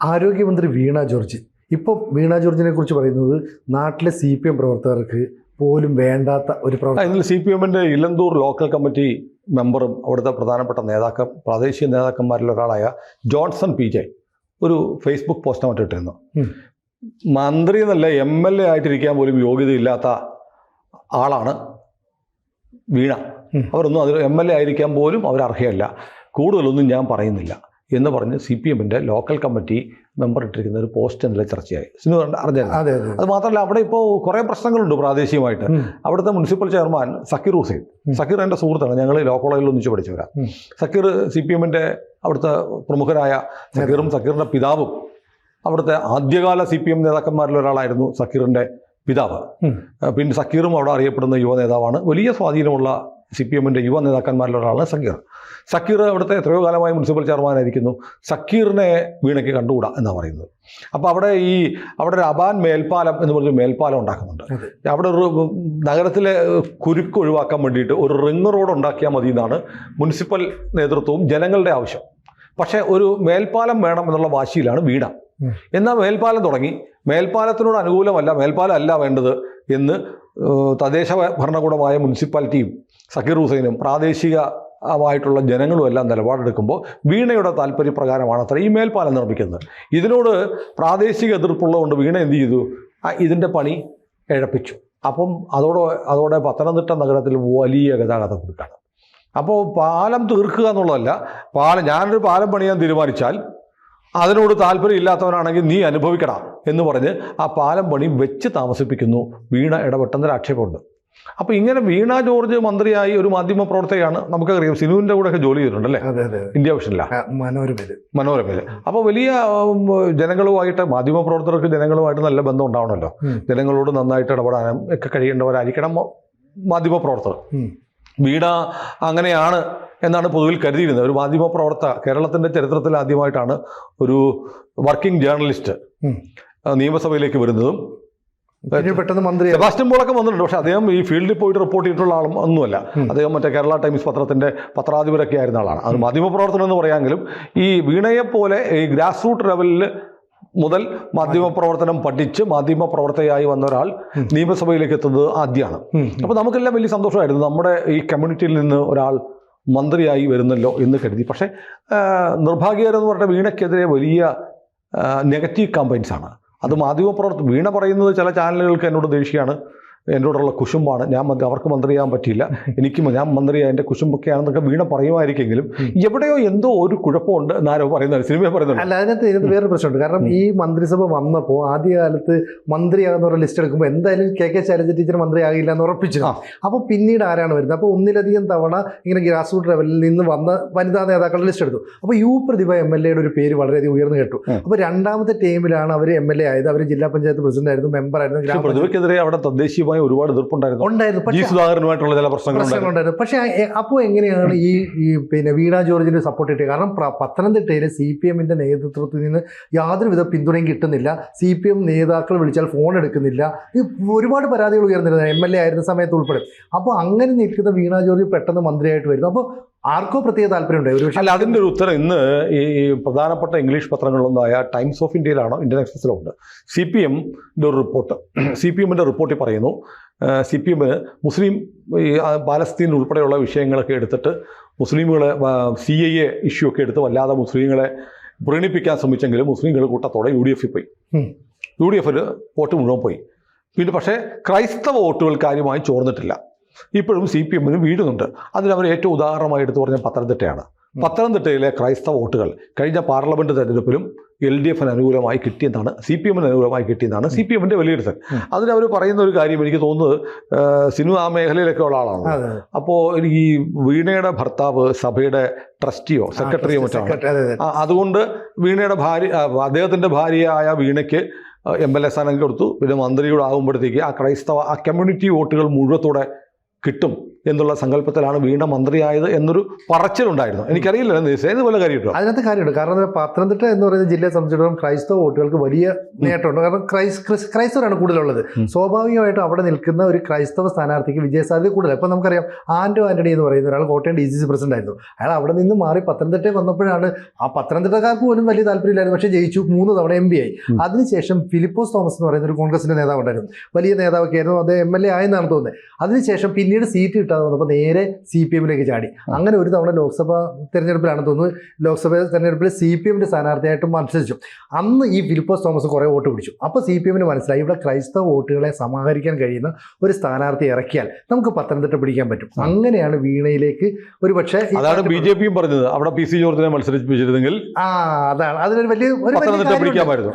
ആരോഗ്യമന്ത്രി വീണ ജോർജ്. ഇപ്പോൾ വീണ ജോർജിനെ കുറിച്ച് പറയുന്നത് നാട്ടിലെ സി പി എം പ്രവർത്തകർക്ക് പോലും വേണ്ടാത്ത ഒരു പ്രവർത്തനം ഇതിൽ സി പി എമ്മിന്റെ ഇലന്തൂർ ലോക്കൽ കമ്മിറ്റി മെമ്പറും അവിടുത്തെ പ്രധാനപ്പെട്ട നേതാക്കൾ പ്രാദേശിക നേതാക്കന്മാരിൽ ഒരാളായ ജോൺസൺ പി ജെ ഒരു ഫേസ്ബുക്ക് പോസ്റ്റ് ഇട്ടിരുന്നു. മന്ത്രി എന്നല്ല എം എൽ എ ആയിട്ടിരിക്കാൻ പോലും യോഗ്യതയില്ലാത്ത ആളാണ് വീണ. അവരൊന്നും അതിൽ എം എൽ എ ആയിരിക്കാൻ പോലും അവർ അർഹയല്ല കൂടുതലൊന്നും ഞാൻ പറയുന്നില്ല. എന്ന് പറഞ്ഞ് സി പി എമ്മിന്റെ ലോക്കൽ കമ്മിറ്റി മെമ്പർ ഇട്ടിരിക്കുന്ന ഒരു പോസ്റ്റ് എന്നുള്ള ചർച്ചയായി. സിനു അറിഞ്ഞത് അതെ മാത്രമല്ല അവിടെ ഇപ്പോൾ കുറേ പ്രശ്നങ്ങളുണ്ട് പ്രാദേശികമായിട്ട്. അവിടുത്തെ മുനിസിപ്പൽ ചെയർമാൻ സക്കീർ ഹുസൈൻ. സക്കീർ എന്റെ സുഹൃത്താണ്. ഞങ്ങൾ ലോ കോളേജിൽ ഒന്നിച്ച് പഠിച്ചവരാ. ഉം. സക്കീർ സി പി എമ്മിന്റെ അവിടുത്തെ പ്രമുഖരായ സക്കീറും സക്കീറിന്റെ പിതാവും അവിടുത്തെ ആദ്യകാല സി പി എം നേതാക്കന്മാരിൽ ഒരാളായിരുന്നു സക്കീറിന്റെ പിതാവ്. പിന്നെ സക്കീറും അവിടെ അറിയപ്പെടുന്ന യുവ നേതാവാണ്. വലിയ സ്വാധീനമുള്ള സി പി എമ്മിന്റെ യുവ നേതാക്കന്മാരിലൊരാളാണ് സക്കീർ. സക്കീർ അവിടുത്തെ എത്രയോ കാലമായി മുനിസിപ്പൽ ചെയർമാനായിരിക്കുന്നു സക്കീറിനെ വീണയ്ക്ക് കണ്ടുകൂടാ എന്നാണ് പറയുന്നത്. അപ്പോൾ അവിടെ ഈ അവിടെ ഒരു അബാൻ മേൽപ്പാലം എന്ന് പറഞ്ഞൊരു മേൽപ്പാലം ഉണ്ടാക്കുന്നുണ്ട്. അവിടെ ഒരു നഗരത്തിലെ കുരുക്ക് ഒഴിവാക്കാൻ വേണ്ടിയിട്ട് ഒരു റിങ് റോഡ് ഉണ്ടാക്കിയാൽ മതി എന്നാണ് മുനിസിപ്പൽ നേതൃത്വവും ജനങ്ങളുടെ ആവശ്യം. പക്ഷേ ഒരു മേൽപ്പാലം വേണം എന്നുള്ള വാശിയിലാണ് വീണ. എന്നാൽ മേൽപ്പാലം തുടങ്ങി. മേൽപ്പാലത്തിനോട് അനുകൂലമല്ല മേൽപ്പാലം അല്ല വേണ്ടത് എന്ന് തദ്ദേശ ഭരണകൂടമായ മുനിസിപ്പാലിറ്റിയും സക്കീർ ഹുസൈനും പ്രാദേശികമായിട്ടുള്ള ജനങ്ങളും എല്ലാം നിലപാടെടുക്കുമ്പോൾ വീണയുടെ താല്പര്യപ്രകാരമാണ് അത്ര ഈ മേൽപ്പാലം നിർമ്മിക്കുന്നത്. ഇതിനോട് പ്രാദേശിക എതിർപ്പുള്ളതുകൊണ്ട് വീണ എന്ത് ചെയ്തു? ഇതിന്റെ പണി ഇഴപ്പിച്ചു അപ്പം അതോടെ അതോടെ പത്തനംതിട്ട നഗരത്തിൽ വലിയ ഗതാഗത കുരുക്കാണ് അപ്പോൾ പാലം തീർക്കുക എന്നുള്ളതല്ല പാലം ഞാനൊരു പാലം പണിയാൻ തീരുമാനിച്ചാൽ അതിനോട് താല്പര്യം ഇല്ലാത്തവനാണെങ്കിൽ നീ അനുഭവിക്കടാ എന്ന് പറഞ്ഞ് ആ പാലം പണി വെച്ച് താമസിപ്പിക്കുന്നു. വീണ ഇടപെട്ടെന്നൊരു ആക്ഷേപമുണ്ട് അപ്പോൾ ഇങ്ങനെ വീണ ജോർജ് മന്ത്രിയായി ഒരു മാധ്യമ പ്രവർത്തകയാണ് നമുക്കറിയാം. സിനുവിന്റെ കൂടെയൊക്കെ ജോലി ചെയ്തിട്ടുണ്ട് അല്ലേ? ഇന്ത്യ വിഷനിലാണ് മനോരമയിൽ മനോരമയിൽ മനോരമയിൽ അപ്പോൾ വലിയ ജനങ്ങളുമായിട്ട് മാധ്യമ പ്രവർത്തകർക്ക് ജനങ്ങളുമായിട്ട് നല്ല ബന്ധം ഉണ്ടാവണമല്ലോ. ജനങ്ങളോട് നന്നായിട്ട് ഇടപെടാനും ഒക്കെ കഴിയേണ്ടവരായിരിക്കണം മാധ്യമ പ്രവർത്തകർ. വീണ അങ്ങനെയാണ് എന്നാണ് പൊതുവിൽ കരുതിയിരുന്നത്. ഒരു മാധ്യമ പ്രവർത്തക കേരളത്തിന്റെ ചരിത്രത്തിൽ ആദ്യമായിട്ടാണ് ഒരു വർക്കിംഗ് ജേർണലിസ്റ്റ് നിയമസഭയിലേക്ക് വരുന്നതും പെട്ടെന്ന് മന്ത്രി സെബാസ്റ്റ്യൻ പോളൊക്കെ വന്നിട്ടുണ്ട്. പക്ഷേ അദ്ദേഹം ഈ ഫീൽഡിൽ പോയിട്ട് റിപ്പോർട്ട് ചെയ്തിട്ടുള്ള ആളും ഒന്നുമല്ല. അദ്ദേഹം മറ്റേ കേരള ടൈംസ് പത്രത്തിന്റെ പത്രാധിപരൊക്കെ ആയിരുന്ന ആളാണ്. അത് മാധ്യമപ്രവർത്തനം എന്ന് പറയാമെങ്കിലും ഈ വീണയെ പോലെ ഈ ഗ്രാസ് റൂട്ട് ലെവലിൽ മുതൽ മാധ്യമപ്രവർത്തനം പഠിച്ച് മാധ്യമപ്രവർത്തകയായി വന്ന ഒരാൾ നിയമസഭയിലേക്ക് എത്തുന്നത് ആദ്യമാണ് അപ്പൊ അപ്പോൾ നമുക്കെല്ലാം വലിയ സന്തോഷമായിരുന്നു. നമ്മുടെ ഈ കമ്മ്യൂണിറ്റിയിൽ നിന്ന് ഒരാൾ മന്ത്രിയായി വരുന്നല്ലോ എന്ന് കരുതി. പക്ഷേ ആ, നിർഭാഗ്യകരം എന്ന് പറഞ്ഞാൽ വീണയ്ക്കെതിരെ വലിയ നെഗറ്റീവ് കമ്പൈൻസ് ആണ്. അത് മാധ്യമപ്രവർത്തനം വീണ പറയുന്നത് ചില ചാനലുകൾക്ക് എന്നോട് ദേഷ്യമാണ്. എന്നോടുള്ള കുശുമ്പാണ്. ഞാൻ അവർക്ക് മന്ത്രിയാകാൻ പറ്റിയില്ല. എനിക്ക് ഞാൻ മന്ത്രിയായ എന്റെ കുശുമ്പൊക്കെയാണെന്നൊക്കെ വീണ പറയുമായിരിക്കെങ്കിലും. എവിടെയോ എന്തോ ഒരു കുഴപ്പമുണ്ട് എന്നാരോ പറയുന്നത് സിനിമയെ പറയുന്നത് അല്ല അതിനകത്ത് ഇതിനകത്ത് വേറൊരു പ്രശ്നമുണ്ട്. കാരണം ഈ മന്ത്രിസഭ വന്നപ്പോൾ ആദ്യകാലത്ത് മന്ത്രിയാകുന്ന ഒരു ലിസ്റ്റ് എടുക്കുമ്പോൾ എന്തായാലും കെ കെ ശൈലജ ടീച്ചർ മന്ത്രിയാകില്ല എന്ന് ഉറപ്പിച്ചു. അപ്പോൾ പിന്നീട് ആരാണ് വരുന്നത്? അപ്പോൾ ഒന്നിലധികം തവണ ഇങ്ങനെ ഗ്രാസ് റൂട്ട് ലെവലിൽ നിന്ന് വന്ന വനിതാ നേതാക്കളുടെ ലിസ്റ്റ് എടുത്തു. അപ്പോൾ യു പ്രതിഭ എം എൽ എയുടെ ഒരു പേര് വളരെയധികം ഉയർന്നു കേട്ടു. അപ്പോൾ രണ്ടാമത്തെ ടീമിലാണ് അവർ എം എൽ എ ആയത്. അവർ ജില്ലാ പഞ്ചായത്ത് പ്രസിഡന്റ് ആയിരുന്നു മെമ്പർ ആയിരുന്നു പ്രതിഭയ്ക്കെതിരെ അവിടെ തദ്ദേശീയമായി ഒരുപാട് എതിർപ്പുണ്ടായിരുന്നു. ഉണ്ടായിരുന്നു. സുധാകരനുമായിട്ടുള്ള ചില പ്രശ്നങ്ങളുണ്ടായിരുന്നു. പക്ഷേ അപ്പോൾ എങ്ങനെയാണ് ഈ പിന്നെ വീണ ജോർജിന് സപ്പോർട്ട് കിട്ടിയത്? കാരണം പത്തനംതിട്ടയിൽ പത്തനംതിട്ടയിലെ സി പി എമ്മിന്റെ നേതൃത്വത്തിൽ നിന്ന് യാതൊരുവിധ പിന്തുണയും കിട്ടുന്നില്ല. സി പി എം നേതാക്കൾ വിളിച്ചാൽ ഫോൺ എടുക്കുന്നില്ല. ഈ ഒരുപാട് പരാതികൾ ഉയർന്നിരുന്നു. എം എൽ എ ആയിരുന്ന സമയത്ത് ഉൾപ്പെടെ. അപ്പോൾ അങ്ങനെ നിൽക്കുന്ന വീണ ജോർജ് പെട്ടെന്ന് മന്ത്രിയായിട്ട് വരുന്നു. അപ്പോൾ ആർക്കോ പ്രത്യേക താല്പര്യമുണ്ട്. ഒരു അല്ല അതിന്റെ ഒരു ഉത്തരം ഇന്ന് ഈ പ്രധാനപ്പെട്ട ഇംഗ്ലീഷ് പത്രങ്ങളിലൊന്നായ ടൈംസ് ഓഫ് ഇന്ത്യയിലാണോ ഇന്ത്യൻ എക്സ്പ്രസിലോ ഉണ്ട് സി പി എമ്മിന്റെ ഒരു റിപ്പോർട്ട്. സി പി എമ്മിന്റെ റിപ്പോർട്ടിൽ പറയുന്നു സി പി എമ്മിന് മുസ്ലിം പാലസ്തീൻ ഉൾപ്പെടെയുള്ള വിഷയങ്ങളൊക്കെ എടുത്തിട്ട് മുസ്ലിമുകളെ സി ഐ എ ഇഷ്യൂ ഒക്കെ എടുത്ത് വല്ലാതെ മുസ്ലിങ്ങളെ പ്രീണിപ്പിക്കാൻ ശ്രമിച്ചെങ്കിലും മുസ്ലിങ്ങൾ കൂട്ടത്തോടെ യു ഡി എഫിൽ പോയി. യു ഡി എഫിൽ വോട്ട് മുഴുവൻ പോയി. പിന്നെ പക്ഷേ ക്രൈസ്തവ വോട്ടുകൾ കാര്യമായി ചോർന്നിട്ടില്ല. ഇപ്പോഴും സി പി എമ്മിന് വീഴുന്നുണ്ട് അതിനവർ ഏറ്റവും ഉദാഹരണമായി എടുത്തു പറഞ്ഞ പത്തനംതിട്ടയാണ്. പത്തനംതിട്ടയിലെ ക്രൈസ്തവ വോട്ടുകൾ കഴിഞ്ഞ പാർലമെന്റ് തെരഞ്ഞെടുപ്പിലും എൽ ഡി എഫിന് അനുകൂലമായി കിട്ടിയെന്നാണ് സി പി എമ്മിന് അനുകൂലമായി കിട്ടിയെന്നാണ് സി പി എമ്മിന്റെ വിലയിരുത്തൽ. അതിനവർ പറയുന്ന ഒരു കാര്യം എനിക്ക് തോന്നുന്നത് സിനിമാ ആ മേഖലയിലൊക്കെ ഉള്ള ആളാണ് അപ്പോൾ ഈ വീണയുടെ ഭർത്താവ് സഭയുടെ ട്രസ്റ്റിയോ സെക്രട്ടറിയോ മറ്റാണ്? അതുകൊണ്ട് വീണയുടെ ഭാര്യ അദ്ദേഹത്തിന്റെ ഭാര്യയായ വീണയ്ക്ക് എം എൽ എ സ്ഥാനം കൊടുത്തു. പിന്നെ മന്ത്രിയുടെ ആകുമ്പോഴത്തേക്ക് ആ ക്രൈസ്തവ ആ കമ്മ്യൂണിറ്റി വോട്ടുകൾ മുഴുവത്തോടെ കിട്ടും. എന്നുള്ള സങ്കല്പത്തിലാണ് വീണ്ടും മന്ത്രിയായത് എന്നൊരു പറച്ചിലുണ്ടായിരുന്നു. എനിക്കറിയില്ല ഇതുപോലെ പോലെ കാര്യം കേട്ടോ അതിനകത്ത് കാര്യമുണ്ട്. കാരണം പത്തനംതിട്ട എന്ന് പറയുന്ന ജില്ലയെ സംബന്ധിച്ചിടത്തോളം ക്രൈസ്തവ വോട്ടുകൾക്ക് വലിയ നേട്ടമുണ്ട്. കാരണം ക്രൈസ് ക്രിസ്- ക്രൈസ്തവരാണ് കൂടുതലുള്ളത്. സ്വാഭാവികമായിട്ടും അവിടെ നിൽക്കുന്ന ഒരു ക്രൈസ്തവ സ്ഥാനാർത്ഥിക്ക് വിജയസാധ്യത കൂടുതൽ ഇപ്പം നമുക്കറിയാം ആൻഡോ ആന്റണി എന്ന് പറയുന്ന ഒരാൾ Kottayam D C C president ആയിരുന്നു അയാൾ അവിടെ നിന്ന് മാറി പത്തനംതിട്ടയിൽ വന്നപ്പോഴാണ് ആ പത്തനംതിട്ടക്കാർക്ക് പോലും വലിയ താല്പര്യമില്ലായിരുന്നു. പക്ഷേ ജയിച്ചു മൂന്ന് തവണ എം പി ആയി. അതിനുശേഷം ഫിലിപ്പോസ് തോമസ് എന്ന് പറയുന്ന ഒരു കോൺഗ്രസിന്റെ നേതാവ് ഉണ്ടായിരുന്നു. വലിയ നേതാവൊക്കെ ആയിരുന്നു അത് എം എൽ എ ആയെന്നാണ് തോന്നുന്നത്. അതിനുശേഷം പിന്നീട് സീറ്റ് കിട്ടാതെ വന്നപ്പോൾ നേരെ സി പി എമ്മിലേക്ക് ചാടി. അങ്ങനെ ഒരു തവണ ലോക്സഭ തെരഞ്ഞെടുപ്പിലാണ് തോന്നുന്നു. ലോക്സഭ തെരഞ്ഞെടുപ്പിൽ സി പി എമ്മിന്റെ സ്ഥാനാർത്ഥിയായിട്ട് മത്സരിച്ചു. അന്ന് ഈ ഫിലിപ്പോസ് തോമസ് കുറേ വോട്ട് പിടിച്ചു. അപ്പോൾ സി പി എമ്മിന് മനസ്സിലായി ഇവിടെ ക്രൈസ്തവ വോട്ടുകളെ സമാഹരിക്കാൻ കഴിയുന്ന ഒരു സ്ഥാനാർത്ഥി ഇറക്കിയാൽ നമുക്ക് പത്തനംതിട്ട പിടിക്കാൻ പറ്റും. അങ്ങനെയാണ് വീണയിലേക്ക് ഒരു പക്ഷേ അതാണ് ബി ജെ പിയും പറഞ്ഞത്. അവിടെ പി സി ജോർജിനെ മത്സരിപ്പിച്ചിരുന്നെങ്കിൽ ആ അതാണ്. അതിനൊരു വലിയ ഒരു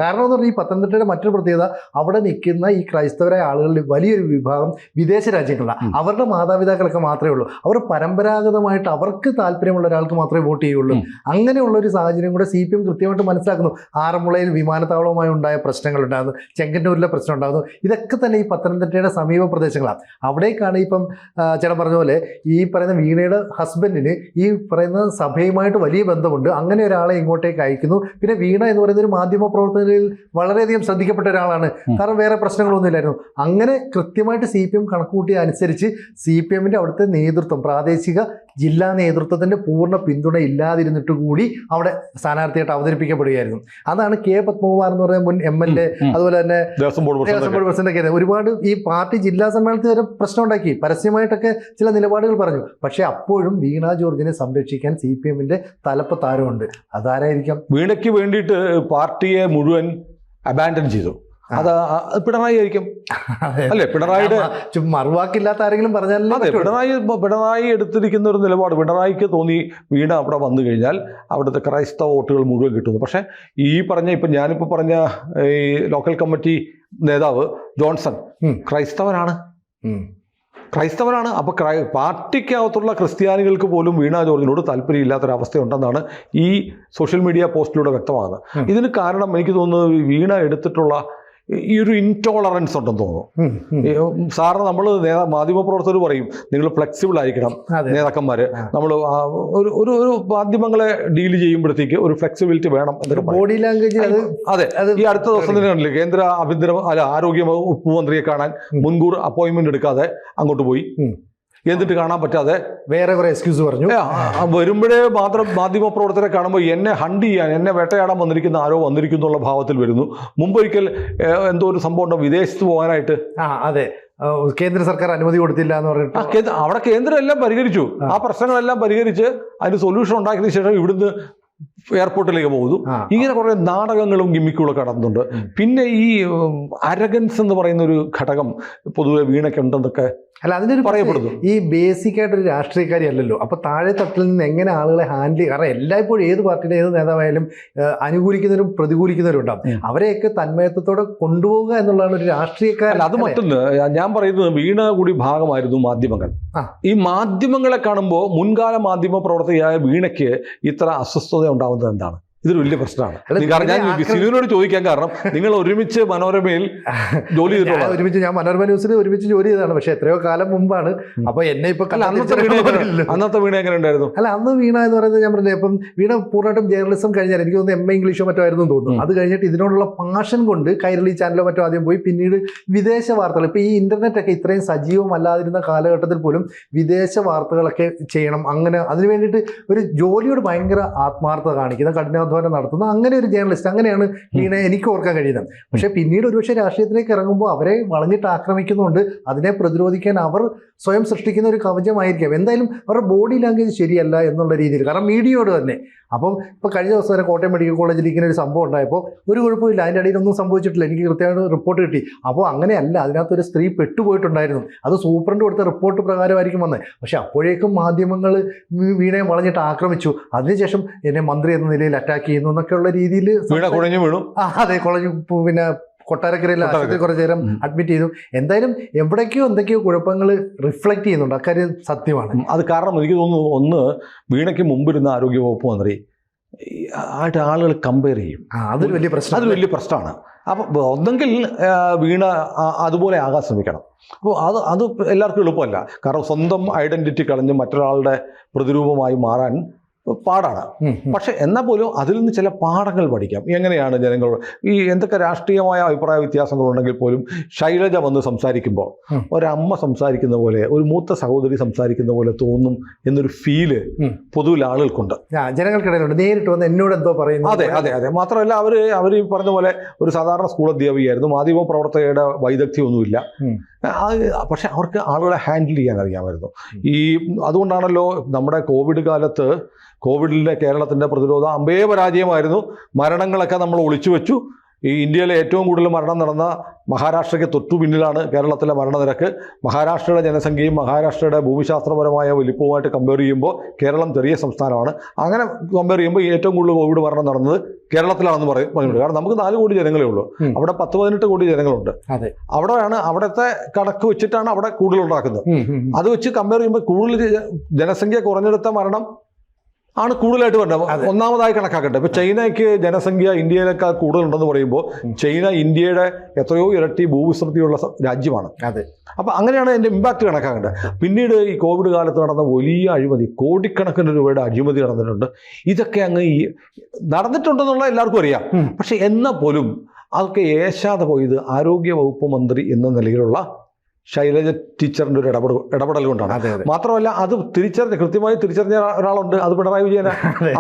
കാരണം എന്ന് പറഞ്ഞാൽ ഈ പത്തനംതിട്ടയുടെ മറ്റൊരു പ്രത്യേകത അവിടെ നിൽക്കുന്ന ഈ ക്രൈസ്തവരായ ആളുകളിൽ വലിയൊരു വിഭാഗം വിദേശ രാജ്യങ്ങളാണ് അവരുടെ അവരുടെ മാതാപിതാക്കളൊക്കെ മാത്രമേ ഉള്ളൂ. അവർ പരമ്പരാഗതമായിട്ട് അവർക്ക് താല്പര്യമുള്ള ഒരാൾക്ക് മാത്രമേ വോട്ട് ചെയ്യുള്ളൂ. അങ്ങനെയുള്ള ഒരു സാഹചര്യം കൂടെ സി പി എം കൃത്യമായിട്ട് മനസ്സിലാക്കുന്നു. ആറന്മുളയിൽ വിമാനത്താവളവുമായി ഉണ്ടായ പ്രശ്നങ്ങൾ ഉണ്ടാകുന്നു ചെങ്കന്നൂരിലെ പ്രശ്നം ഉണ്ടാകുന്നു ഇതൊക്കെ തന്നെ ഈ പത്തനംതിട്ടയുടെ സമീപ പ്രദേശങ്ങളാണ് അവിടേക്കാണ് ഇപ്പം ചേട്ടൻ പറഞ്ഞ പോലെ ഈ പറയുന്ന വീണയുടെ ഹസ്ബൻഡിന് ഈ പറയുന്ന സഭയുമായിട്ട് വലിയ ബന്ധമുണ്ട്. അങ്ങനെ ഒരാളെ ഇങ്ങോട്ടേക്ക് അയക്കുന്നു. പിന്നെ വീണ എന്ന് പറയുന്ന ഒരു മാധ്യമ പ്രവർത്തനത്തിൽ വളരെയധികം ശ്രദ്ധിക്കപ്പെട്ട ഒരാളാണ്. കാരണം വേറെ പ്രശ്നങ്ങളൊന്നുമില്ലായിരുന്നു അങ്ങനെ കൃത്യമായിട്ട് സി പി എം കണക്കുകൂട്ടിയ അനുസരിച്ച് സി പി എമ്മിന്റെ അവിടുത്തെ നേതൃത്വം പ്രാദേശിക ജില്ലാ നേതൃത്വത്തിന്റെ പൂർണ പിന്തുണ ഇല്ലാതിരുന്നിട്ട് കൂടി അവിടെ സ്ഥാനാർത്ഥിയായിട്ട് അവതരിപ്പിക്കപ്പെടുകയായിരുന്നു. അതാണ് കെ പത്മകുമാർ എന്ന് പറയുന്ന മുൻ എം എൽ എ അതുപോലെ തന്നെ ദേവസ്വം ബോർഡ് പ്രസിഡന്റ് ഒക്കെ ഒരുപാട് ഈ പാർട്ടി ജില്ലാ സമ്മേളനത്തിൽ വരെ പ്രശ്നം ഉണ്ടാക്കി. പരസ്യമായിട്ടൊക്കെ ചില നിലപാടുകൾ പറഞ്ഞു. പക്ഷേ അപ്പോഴും വീണ ജോർജിനെ സംരക്ഷിക്കാൻ സി പി എമ്മിന്റെ തലപ്പത്താരമുണ്ട്. അതാരായിരിക്കാം? വീണയ്ക്ക് വേണ്ടിയിട്ട് പാർട്ടിയെ മുഴുവൻ അബാൻഡൻ ചെയ്തു. അത് പിണറായി ആയിരിക്കും. അല്ലെ? പിണറായിയുടെ മറുവാക്കില്ലാത്ത ആരെങ്കിലും പറഞ്ഞാൽ അതെ പിണറായി പിണറായി എടുത്തിരിക്കുന്ന ഒരു നിലപാട് പിണറായിക്ക് തോന്നി വീണ്ടും അവിടെ വന്നു കഴിഞ്ഞാൽ അവിടുത്തെ ക്രൈസ്തവ വോട്ടുകൾ മുഴുവൻ കിട്ടുന്നു. പക്ഷേ ഈ പറഞ്ഞ ഇപ്പം ഞാനിപ്പോൾ പറഞ്ഞ ഈ ലോക്കൽ കമ്മിറ്റി നേതാവ് ജോൺസൺ ക്രൈസ്തവനാണ്. ക്രൈസ്തവനാണ്. അപ്പോൾ ക്രൈ പാർട്ടിക്കകത്തുള്ള ക്രിസ്ത്യാനികൾക്ക് പോലും വീണ ജോർജിനോട് താല്പര്യമില്ലാത്തൊരവസ്ഥയുണ്ടെന്നാണ് ഈ സോഷ്യൽ മീഡിയ പോസ്റ്റിലൂടെ വ്യക്തമാകുന്നത്. ഇതിന് കാരണം എനിക്ക് തോന്നുന്നത് വീണ എടുത്തിട്ടുള്ള ഈ ഒരു ഇൻടോളറൻസ് ഉണ്ടെന്ന് തോന്നുന്നു. ഉം. നമ്മൾ നേതാ സാറിന് മാധ്യമപ്രവർത്തകർ പറയും നിങ്ങൾ ഫ്ലെക്സിബിൾ ആയിരിക്കണം നേതാക്കന്മാർ നേതാക്കന്മാര്. നമ്മൾ ഒരു ഒരു ഒരു മാധ്യമങ്ങളെ ഡീൽ ചെയ്യുമ്പോഴത്തേക്ക് ഒരു ഫ്ലെക്സിബിലിറ്റി വേണം എന്നൊക്കെ ബോഡി ലാംഗ്വേജ് അതെ അത്. ഈ അടുത്ത ദിവസം തന്നെ കണ്ടില്ലേ കേന്ദ്ര ആഭ്യന്തര അല്ല ആരോഗ്യ വകുപ്പ് മന്ത്രിയെ കാണാൻ. മുൻകൂർ അപ്പോയിന്റ്മെന്റ് എടുക്കാതെ അങ്ങോട്ട് പോയി. എന്നിട്ട് കാണാൻ പറ്റാതെ? വേറെ കുറെ എക്സ്ക്യൂസ് പറഞ്ഞു. വരുമ്പോഴേ മാത്രം മാധ്യമ പ്രവർത്തകരെ കാണുമ്പോൾ എന്നെ ഹണ്ട് ചെയ്യാൻ എന്നെ വേട്ടയാടാൻ വന്നിരിക്കുന്ന ആരോ വന്നിരിക്കുന്നു എന്നുള്ള ഭാവത്തിൽ വരുന്നു. മുമ്പൊരിക്കൽ ഒരിക്കൽ എന്തോ ഒരു സംഭവം ഉണ്ടോ? വിദേശത്ത് പോകാനായിട്ട്? ആ അതെ. കേന്ദ്ര സർക്കാർ അനുമതി കൊടുത്തില്ല എന്ന് പറഞ്ഞിട്ട് അവിടെ കേന്ദ്രം എല്ലാം പരിഹരിച്ചു. ആ. പ്രശ്നങ്ങളെല്ലാം പരിഹരിച്ച് അതിന് സൊല്യൂഷൻ ഉണ്ടാക്കിയതിനു ശേഷം ഇവിടുന്ന് എയർപോർട്ടിലേക്ക് പോകുന്നു. ഇങ്ങനെ കുറേ നാടകങ്ങളും ഗിമ്മിക്കുകളൊക്കെ കടന്നുണ്ട് പിന്നെ ഈ അരഗൻസ് എന്ന് പറയുന്ന ഒരു ഘടകം പൊതുവെ വീണയ്ക്കുണ്ടെന്നൊക്കെ അല്ല അതിനൊരു ഒരു പറയപ്പെടുന്നു. ഈ ബേസിക് ആയിട്ട് ഒരു രാഷ്ട്രീയക്കാരി അല്ലല്ലോ. അപ്പൊ താഴെ തട്ടിൽ നിന്ന് എങ്ങനെ ആളുകളെ ഹാൻഡിൽ ചെയ്യും? കാരണം എല്ലായ്പ്പോഴും ഏത് പാർട്ടിയുടെ ഏത് നേതാവായാലും അനുകൂലിക്കുന്നവരും പ്രതികൂലിക്കുന്നവരും ഉണ്ടാവും അവരെയൊക്കെ തന്മയത്വത്തോടെ കൊണ്ടുപോകുക എന്നുള്ളതാണ് ഒരു രാഷ്ട്രീയക്കാരൻ അത് മറ്റൊന്ന് ഞാൻ പറയുന്നത് വീണ കൂടി ഭാഗമായിരുന്നു മാധ്യമങ്ങൾ. ഈ മാധ്യമങ്ങളെ കാണുമ്പോൾ മുൻകാല മാധ്യമ പ്രവർത്തകയായ വീണയ്ക്ക് ഇത്ര അസ്വസ്ഥത ഉണ്ടാവുന്നത് എന്താണ്? ഇതൊരു വലിയ പ്രശ്നമാണ്. കാരണം ഞാൻ സിനുവിനോട് ചോദിക്കാൻ കാരണം നിങ്ങൾ ഒരുമിച്ച് മനോരമയിൽ ജോലി ചെയ്തിട്ടുള്ള ഒരുമിച്ച് ഞാൻ മനോരമ ന്യൂസിൽ ഒരുമിച്ച് ജോലി ചെയ്തതാണ്. പക്ഷെ എത്രയോ കാലം മുമ്പാണ്. അപ്പൊ എന്നെ ഇപ്പൊ അന്നത്തെ വീണ എങ്ങനെ- ഉണ്ടായിരുന്നു? അല്ല അന്ന് വീണ എന്ന് പറയുന്നത് ഞാൻ പറഞ്ഞില്ലേ ഇപ്പം വീണ പൂർണമായിട്ടും ജേർണലിസം കഴിഞ്ഞാൽ എനിക്ക് തോന്നുന്നു എം എ ഇംഗ്ലീഷോ മറ്റോ ആയിരുന്നു തോന്നുന്നു. അത് കഴിഞ്ഞിട്ട് ഇതിനോടുള്ള പാഷൻ കൊണ്ട് കൈരളി ചാനലോ മറ്റോ ആദ്യം പോയി. പിന്നീട് വിദേശ വാർത്തകൾ. ഇപ്പൊ ഈ ഇന്റർനെറ്റ് ഒക്കെ ഇത്രയും സജീവമല്ലാതിരുന്ന കാലഘട്ടത്തിൽ പോലും വിദേശ വാർത്തകളൊക്കെ ചെയ്യണം. അങ്ങനെ അതിന് വേണ്ടിയിട്ട് ഒരു ജോലിയോട് ഭയങ്കര ആത്മാർത്ഥത കാണിക്കുന്ന കഠിനാധ്വാനം നടത്തുന്ന. അങ്ങനെ ഒരു ജേർണലിസ്റ്റ് അങ്ങനെയാണ് ലീന എനിക്ക് ഓർക്കാൻ കഴിയുന്നത്. പക്ഷേ പിന്നീട് ഒരുപക്ഷെ രാഷ്ട്രീയത്തിലേക്ക് ഇറങ്ങുമ്പോൾ അവരെ വളഞ്ഞിട്ട് ആക്രമിക്കുന്നുണ്ട്. അതിനെ പ്രതിരോധിക്കാൻ അവർ സ്വയം സൃഷ്ടിക്കുന്ന ഒരു കവചമായിരിക്കാം. എന്തായാലും അവരുടെ ബോഡി ലാംഗ്വേജ് ശരിയല്ല എന്നുള്ള രീതിയിൽ. കാരണം മീഡിയയോട് തന്നെ. അപ്പം ഇപ്പോൾ കഴിഞ്ഞ ദിവസം വരെ കോട്ടയം മെഡിക്കൽ കോളേജിൽ ഇങ്ങനെ ഒരു സംഭവം ഉണ്ടായപ്പോൾ ഒരു കുഴപ്പമില്ല അതിന്റെ ഇടയിൽ ഒന്നും സംഭവിച്ചിട്ടില്ല. എനിക്ക് കൃത്യമായിട്ട് റിപ്പോർട്ട് കിട്ടി. അപ്പോൾ അങ്ങനെയല്ല. അതിനകത്ത് ഒരു സ്ത്രീ പെട്ടുപോയിട്ടുണ്ടായിരുന്നു. അത് സൂപ്രണ്ട് കൊടുത്ത റിപ്പോർട്ട് പ്രകാരമായിരിക്കും വന്നത്. പക്ഷേ അപ്പോഴേക്കും മാധ്യമങ്ങൾ വീണയെ വളഞ്ഞിട്ട് ആക്രമിച്ചു. അതിനുശേഷം എന്നെ മന്ത്രി എന്ന നിലയിൽ അറ്റാക്ക് ചെയ്യുന്നു എന്നൊക്കെയുള്ള രീതിയിൽ കുഴഞ്ഞു വീണു. ആ അതെ കുഴഞ്ഞു പിന്നെ കൊട്ടാരക്കരയിൽ കൊട്ടാരക്കര. ആശുപത്രി കുറച്ച് നേരം അഡ്മിറ്റ് ചെയ്തു. എന്തായാലും എവിടേക്കോ എന്തൊക്കെയോ കുഴപ്പങ്ങൾ റിഫ്ലക്ട് ചെയ്യുന്നുണ്ട്. അക്കാര്യം സത്യമാണ്. അത് കാരണം എനിക്ക് തോന്നുന്നു ഒന്ന് വീണയ്ക്ക് മുമ്പിരുന്ന ആരോഗ്യവകുപ്പ് മന്ത്രി ആയിട്ട് ആളുകൾ കമ്പയർ ചെയ്യും. അതൊരു വലിയ പ്രശ്നം അത് വലിയ പ്രശ്നമാണ്. അപ്പോൾ ഒന്നെങ്കിൽ വീണ അതുപോലെ ആകാൻ ശ്രമിക്കണം. അപ്പോൾ അത് അത് എല്ലാവർക്കും എളുപ്പമല്ല. കാരണം സ്വന്തം ഐഡന്റിറ്റി കളഞ്ഞ് മറ്റൊരാളുടെ പ്രതിരൂപമായി മാറാൻ പാടാണ്. പക്ഷെ എന്നാൽ പോലും അതിൽ നിന്ന് ചില പാഠങ്ങൾ പഠിക്കാം. എങ്ങനെയാണ് ജനങ്ങൾ ഈ എന്തൊക്കെ രാഷ്ട്രീയമായ അഭിപ്രായ വ്യത്യാസങ്ങളുണ്ടെങ്കിൽ പോലും ശൈലജ വന്ന് സംസാരിക്കുമ്പോൾ. ഒരമ്മ സംസാരിക്കുന്ന പോലെ ഒരു മൂത്ത സഹോദരി സംസാരിക്കുന്ന പോലെ തോന്നും എന്നൊരു ഫീൽ. പൊതുവിൽ ആളുകൾക്കുണ്ട്. ജനങ്ങൾക്കിടയിലുണ്ട്. നേരിട്ട് വന്ന് എന്നോട് എന്തോ പറയുന്നു. അതെ അതെ അതെ. മാത്രമല്ല അവർ അവർ പറഞ്ഞ പോലെ ഒരു സാധാരണ സ്കൂൾ അധ്യാപികയായിരുന്നു. മാധ്യമ പ്രവർത്തകയുടെ വൈദഗ്ധ്യമൊന്നുമില്ല പക്ഷെ അവർക്ക് ആളുകളെ ഹാൻഡിൽ ചെയ്യാൻ അറിയാമായിരുന്നു. ഈ അതുകൊണ്ടാണല്ലോ നമ്മുടെ കോവിഡ് കാലത്ത് കോവിഡിലെ കേരളത്തിന്റെ പ്രതിരോധം അമ്പേ പരാജയമായിരുന്നു. മരണങ്ങളൊക്കെ നമ്മൾ ഒളിച്ചു വെച്ചു ഈ ഇന്ത്യയിലെ ഏറ്റവും കൂടുതൽ മരണം നടന്ന മഹാരാഷ്ട്രയ്ക്ക് തൊട്ടു പിന്നിലാണ് കേരളത്തിലെ മരണനിരക്ക്. മഹാരാഷ്ട്രയുടെ ജനസംഖ്യയും മഹാരാഷ്ട്രയുടെ ഭൂമിശാസ്ത്രപരമായ വലിപ്പവുമായിട്ട് കമ്പയർ ചെയ്യുമ്പോൾ കേരളം ചെറിയ സംസ്ഥാനമാണ്. അങ്ങനെ കമ്പയർ ചെയ്യുമ്പോൾ ഏറ്റവും കൂടുതൽ കോവിഡ് മരണം നടന്നത് കേരളത്തിലാണെന്ന് പറയും പറഞ്ഞിട്ടുണ്ട്. കാരണം നമുക്ക് നാല് കോടി ജനങ്ങളേ ഉള്ളൂ. അവിടെ പത്ത് പതിനെട്ട് കോടി ജനങ്ങളുണ്ട്. അതെ. അവിടെയാണ് അവിടുത്തെ കണക്ക് വെച്ചിട്ടാണ് അവിടെ കൂടുതൽ ഉണ്ടാക്കുന്നത്. അത് വെച്ച് കമ്പയർ ചെയ്യുമ്പോൾ കൂടുതൽ ജനസംഖ്യ കുറഞ്ഞെടുത്ത മരണം ആണ് കൂടുതലായിട്ട് വരുന്നത്. ഒന്നാമതായി കണക്കാക്കട്ടെ. ഇപ്പൊ ചൈനയ്ക്ക് ജനസംഖ്യ ഇന്ത്യയിലേക്കാൾ കൂടുതലുണ്ടെന്ന് പറയുമ്പോൾ ചൈന ഇന്ത്യയുടെ എത്രയോ ഇരട്ടി ഭൂവിസ്തൃതിയുള്ള രാജ്യമാണ്. അതെ. അപ്പൊ അങ്ങനെയാണ് അതിന്റെ ഇമ്പാക്ട് കണക്കാക്കേണ്ടത്. പിന്നീട് ഈ കോവിഡ് കാലത്ത് നടന്ന വലിയ അഴിമതി കോടിക്കണക്കിന് രൂപയുടെ അഴിമതി നടന്നിട്ടുണ്ട്. ഇതൊക്കെ അങ്ങ് ഈ നടന്നിട്ടുണ്ടെന്നുള്ള എല്ലാവർക്കും അറിയാം. പക്ഷേ പക്ഷെ എന്നാൽ പോലും അതൊക്കെ ഏശാതെ പോയത് ആരോഗ്യ വകുപ്പ് മന്ത്രി എന്ന നിലയിലുള്ള ശൈലജ ടീച്ചറിന്റെ ഒരു ഇടപെടൽ ഇടപെടൽ കൊണ്ടാണ്. മാത്രമല്ല അത് തിരിച്ചറിഞ്ഞ കൃത്യമായി തിരിച്ചറിഞ്ഞ ഒരാളുണ്ട് അത് പിണറായി വിജയന.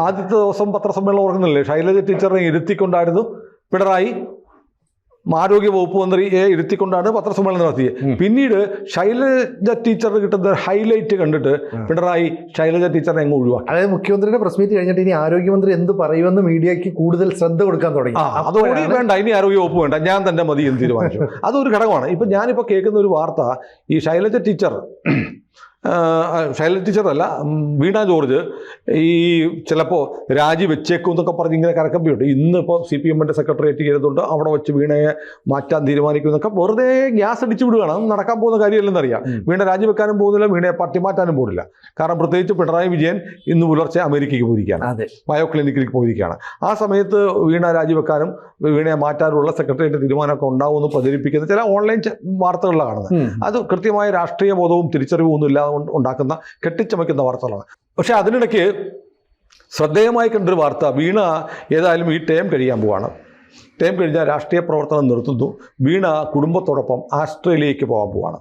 ആദ്യത്തെ ദിവസം പത്രസമ്മേളനം ഓർക്കുന്നില്ലേ ശൈലജ ടീച്ചറിനെ ഇരുത്തിക്കൊണ്ടായിരുന്നു പിണറായി ആരോഗ്യ വകുപ്പ് മന്ത്രിയെ ഇരുത്തിക്കൊണ്ടാണ് പത്രസമ്മേളനം നടത്തിയത്. പിന്നീട് ശൈലജ ടീച്ചർ കിട്ടുന്ന ഹൈലൈറ്റ് കണ്ടിട്ട് പിണറായി ശൈലജ ടീച്ചറിനെ അങ്ങ് ഒഴിവാക്കി. അതായത് മുഖ്യമന്ത്രിയുടെ പ്രസ് മീറ്റ് കഴിഞ്ഞിട്ട് ഇനി ആരോഗ്യമന്ത്രി എന്ത് പറയുമെന്ന് മീഡിയക്ക് കൂടുതൽ ശ്രദ്ധ കൊടുക്കാൻ തുടങ്ങി. അതോടെ വേണ്ട ഇനി ആരോഗ്യ വകുപ്പ് വേണ്ട. ഞാൻ തന്നെ മതി എന്ന് തീരുമാനിച്ചു. അതൊരു ഘടകമാണ്. ഇപ്പൊ ഞാനിപ്പോ കേൾക്കുന്ന ഒരു വാർത്ത ഈ ശൈലജ ടീച്ചർ ആ, ടീച്ചറല്ല വീണ ജോർജ്. ഈ ചിലപ്പോൾ രാജി വെച്ചേക്കും എന്നൊക്കെ പറഞ്ഞ് ഇങ്ങനെ കരക്കമ്പിയുണ്ട്. ഇന്നിപ്പോൾ സി പി എമ്മിന്റെ സെക്രട്ടേറിയറ്റ് ചെയ്തുകൊണ്ട് അവിടെ വെച്ച് വീണയെ മാറ്റാൻ തീരുമാനിക്കും എന്നൊക്കെ വെറുതെ ഗ്യാസ് അടിച്ചു വിടുകയാണ്. അത് നടക്കാൻ പോകുന്ന കാര്യമല്ലെന്നറിയാം അറിയാം. വീണ രാജിവെക്കാനും പോകുന്നില്ല വീണയെ പട്ടി മാറ്റാനും പോകുന്നില്ല കാരണം പ്രത്യേകിച്ച് പിണറായി വിജയൻ ഇന്ന് പുലർച്ചെ അമേരിക്കയ്ക്ക് പോയിരിക്കുകയാണ്. അതെ. ബയോ ക്ലിനിക്കിലേക്ക് പോയിരിക്കുകയാണ്. ആ സമയത്ത് വീണ രാജിവെക്കാനും വീണയെ മാറ്റാനുള്ള സെക്രട്ടേറിയറ്റ് തീരുമാനമൊക്കെ ഉണ്ടാവുമെന്ന് പ്രചരിപ്പിക്കുന്ന ചില ഓൺലൈൻ വാർത്തകളിലാണ്. കാണുന്നത് അത് കൃത്യമായ രാഷ്ട്രീയ ബോധവും തിരിച്ചറിവും ഒന്നും ഇല്ലാതെ കൊണ്ട് ഉണ്ടാക്കുന്ന കെട്ടിച്ചമയ്ക്കുന്ന വാർത്തകളാണ്. പക്ഷേ അതിനിടയ്ക്ക് ശ്രദ്ധേയമായി കണ്ടൊരു വാർത്ത വീണ ഏതായാലും ഈ ടേം കഴിയാൻ പോവാണ്. ടേം കഴിഞ്ഞാൽ രാഷ്ട്രീയ പ്രവർത്തനം നിർത്തുന്നു. വീണ കുടുംബത്തോടൊപ്പം ആസ്ട്രേലിയയ്ക്ക് പോകാൻ പോവാണ്.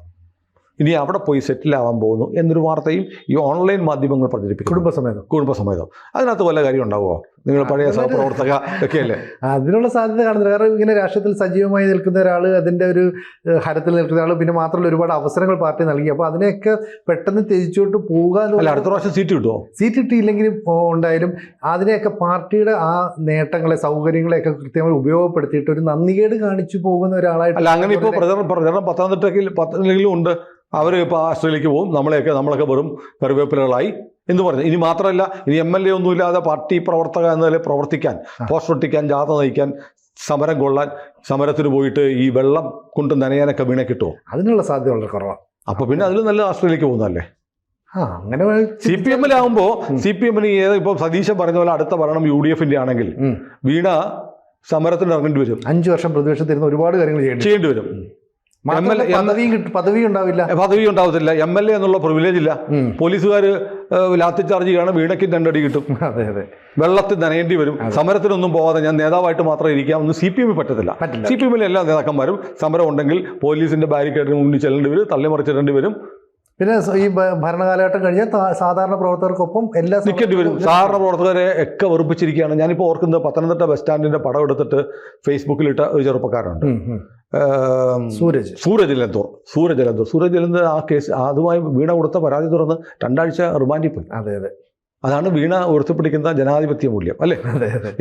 ഇനി അവിടെ പോയി സെറ്റിൽ ആവാൻ പോകുന്നു എന്നൊരു വാർത്തയും ഈ ഓൺലൈൻ മാധ്യമങ്ങൾ പ്രചരിപ്പിക്കും കുടുംബസമേതം. കുടുംബസമേതം. അതിനകത്ത് വല്ല കാര്യം ഉണ്ടാവുമോ? നിങ്ങൾ പഴയ സഹപ്രവർത്തക ഒക്കെയല്ലേ? അതിനുള്ള സാധ്യത കാണുന്നില്ല. കാരണം ഇങ്ങനെ രാഷ്ട്രീയത്തിൽ സജീവമായി നിൽക്കുന്ന ഒരാൾ അതിന്റെ ഒരു ഹരത്തിൽ നിൽക്കുന്ന ആൾ പിന്നെ മാത്രമല്ല ഒരുപാട് അവസരങ്ങൾ പാർട്ടി നൽകി. അപ്പോൾ അതിനെയൊക്കെ പെട്ടെന്ന് തിരിച്ചോട്ട് പോവുക അല്ല അടുത്ത പ്രാവശ്യം സീറ്റ് കിട്ടുമോ സീറ്റ് കിട്ടിയില്ലെങ്കിലും ഉണ്ടായാലും അതിനെയൊക്കെ പാർട്ടിയുടെ ആ നേട്ടങ്ങളെ സൗകര്യങ്ങളെയൊക്കെ കൃത്യമായി ഉപയോഗപ്പെടുത്തിയിട്ട് ഒരു നന്ദികേട് കാണിച്ചു പോകുന്ന ഒരാളായിട്ട് അല്ല അങ്ങനെ ഇപ്പോൾ പ്രചരണം പ്രചരണം പത്തനംതിട്ടയിൽ പത്തനംതിട്ടയിലും ഉണ്ട്. അവർ ഇപ്പോൾ ആസ്ട്രേലിയക്ക് പോകും. നമ്മളെയൊക്കെ നമ്മളൊക്കെ വെറും കറിവേപ്പിലകളായി എന്ന് പറഞ്ഞു. ഇനി മാത്രമല്ല ഇനി എം എൽ എ ഒന്നുമില്ലാതെ പാർട്ടി പ്രവർത്തക എന്ന നിലയിൽ പ്രവർത്തിക്കാൻ പോസ്റ്റ് ഒട്ടിക്കാൻ ജാഥ നയിക്കാൻ സമരം കൊള്ളാൻ സമരത്തിന് പോയിട്ട് ഈ വെള്ളം കൊണ്ട് നനയാനൊക്കെ വീണെ കിട്ടുമോ അതിനുള്ള സാധ്യത വളരെ കുറവാണ് അപ്പൊ പിന്നെ അതിൽ നല്ല ആസ്ട്രേലിയക്ക് പോകുന്നതല്ലേ? അങ്ങനെ സി പി എമ്മിലാകുമ്പോൾ ആകുമ്പോൾ സി പി എമ്മിന് ഏത് ഇപ്പോൾ സതീശൻ പറഞ്ഞ പോലെ അടുത്ത ഭരണം യു ഡി എഫിന്റെ ആണെങ്കിൽ വീണ സമരത്തിന് ഇറങ്ങേണ്ടി വരും. അഞ്ചു വർഷം പ്രതിപക്ഷത്തിരുന്ന് ഒരുപാട് കാര്യങ്ങൾ ചെയ്യേണ്ടി വരും. ഉണ്ടാവില്ല. പദവി ഉണ്ടാവത്തില്ല. എം എൽ എ എന്നുള്ള പ്രിവിലേജ് ഇല്ല. പോലീസുകാർ ലാത്തി ചാർജ് ചെയ്യാണ് വീണയ്ക്ക് രണ്ടടി കിട്ടും. അതെ അതെ. വെള്ളത്തിൽ നനയേണ്ടി വരും. സമരത്തിനൊന്നും പോകാതെ ഞാൻ നേതാവായിട്ട് മാത്രം ഇരിക്കാമെന്ന് സി പി എമ്മിൽ പറ്റത്തില്ല. സി പി എമ്മിലെ എല്ലാ നേതാക്കന്മാരും സമരം ഉണ്ടെങ്കിൽ പോലീസിന്റെ ബാരിക്കേഡിന് മുന്നിൽ ചെല്ലേണ്ടി വരും തള്ളിമറിച്ചിടേണ്ടി വരും. പിന്നെ ഈ ഭരണകാലഘട്ടം കഴിഞ്ഞാൽ സാധാരണ പ്രവർത്തകർക്കൊപ്പം എല്ലാ നിൽക്കേണ്ടി വരും. സാധാരണ പ്രവർത്തകരെ ഒക്കെ വെറുപ്പിച്ചിരിക്കുകയാണ്. ഞാനിപ്പോൾ ഓർക്കുന്നത് പത്തനംതിട്ട ബസ് സ്റ്റാൻഡിന്റെ പടം എടുത്തിട്ട് ഫേസ്ബുക്കിലിട്ട ഒരു ചെറുപ്പക്കാരുണ്ട് സൂരജ്. സൂരജ് ഇലന്തൂർ സൂരജ് ആ കേസ് അതുമായി വീണ കൊടുത്ത പരാതി തുറന്ന് രണ്ടാഴ്ച റിമാൻഡിൽ പോയി. അതെ അതെ. അതാണ് വീണ ഉയർത്തിപ്പിടിക്കുന്ന ജനാധിപത്യ മൂല്യം അല്ലേ?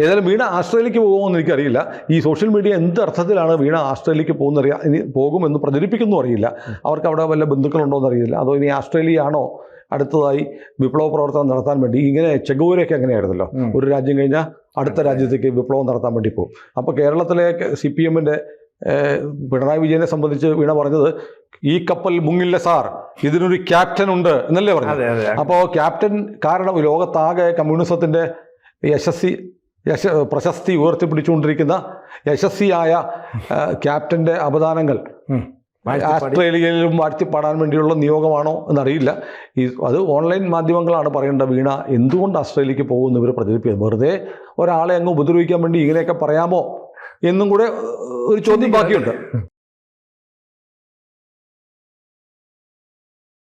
ഏതായാലും വീണ ആസ്ട്രേലിയക്ക് പോകുമെന്ന് എനിക്കറിയില്ല. ഈ സോഷ്യൽ മീഡിയ എന്ത് അർത്ഥത്തിലാണ് വീണ ആസ്ട്രേലിയക്ക് പോകുന്നറിയാ ഇനി പോകുമെന്ന് പ്രചരിപ്പിക്കുന്നു അറിയില്ല. അവർക്ക് അവിടെ വല്ല ബന്ധുക്കളുണ്ടോ എന്നറിയില്ല അതോ ഇനി ആസ്ട്രേലിയ ആണോ അടുത്തതായി വിപ്ലവ പ്രവർത്തനം നടത്താൻ വേണ്ടി? ഇങ്ങനെ ചെഗൂരൊക്കെ അങ്ങനെയായിരുന്നല്ലോ ഒരു രാജ്യം കഴിഞ്ഞാൽ അടുത്ത രാജ്യത്തേക്ക് വിപ്ലവം നടത്താൻ വേണ്ടി പോകും. അപ്പോൾ കേരളത്തിലെ സി പി എമ്മിന്റെ പിണറായി വിജയനെ സംബന്ധിച്ച് വീണ പറഞ്ഞത് ഈ കപ്പൽ മുങ്ങില്ല സാർ ഇതിനൊരു ക്യാപ്റ്റൻ ഉണ്ട് എന്നല്ലേ പറഞ്ഞത്. അപ്പോൾ ക്യാപ്റ്റൻ കാരണം ലോകത്താകെ കമ്മ്യൂണിസത്തിന്റെ യശസ്വി യശ പ്രശസ്തി ഉയർത്തിപ്പിടിച്ചുകൊണ്ടിരിക്കുന്ന യശസ്വിയായ ക്യാപ്റ്റന്റെ അവദാനങ്ങൾ. ആസ്ട്രേലിയയിലും വാഴ്ത്തിപ്പാടാൻ വേണ്ടിയുള്ള നിയോഗമാണോ എന്നറിയില്ല. ഈ അത് ഓൺലൈൻ മാധ്യമങ്ങളാണ് പറയേണ്ട വീണ. എന്തുകൊണ്ട് ആസ്ട്രേലിയക്ക് പോകുമെന്ന് ഇവർ പ്രചരിപ്പിക്കുന്നത്. വെറുതെ ഒരാളെ അങ്ങ് ഉപദ്രവിക്കാൻ വേണ്ടി ഇങ്ങനെയൊക്കെ പറയാമോ? എന്നും കൂടെ ഒരു ചോദ്യം ബാക്കിയുണ്ട്.